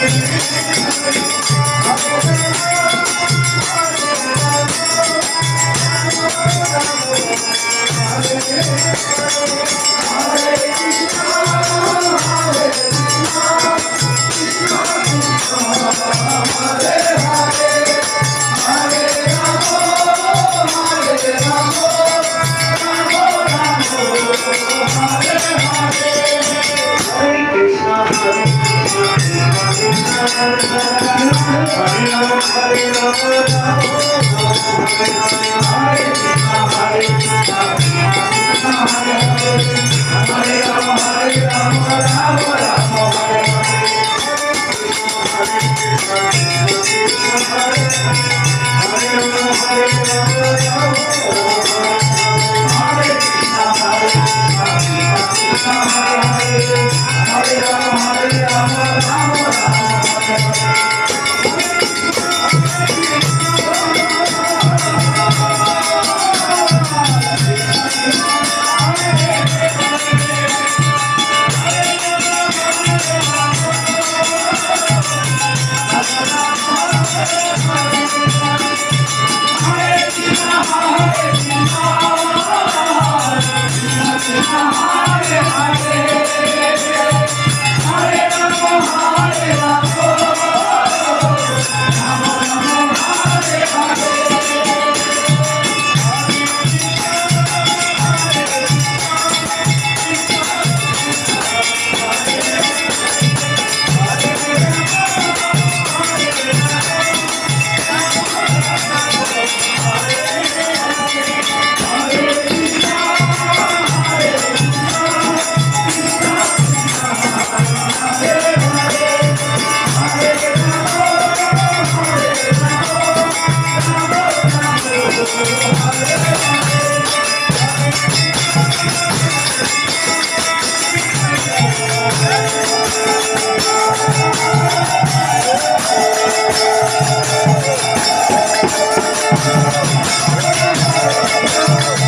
I'm gonna go to the Hare Hare Thank you.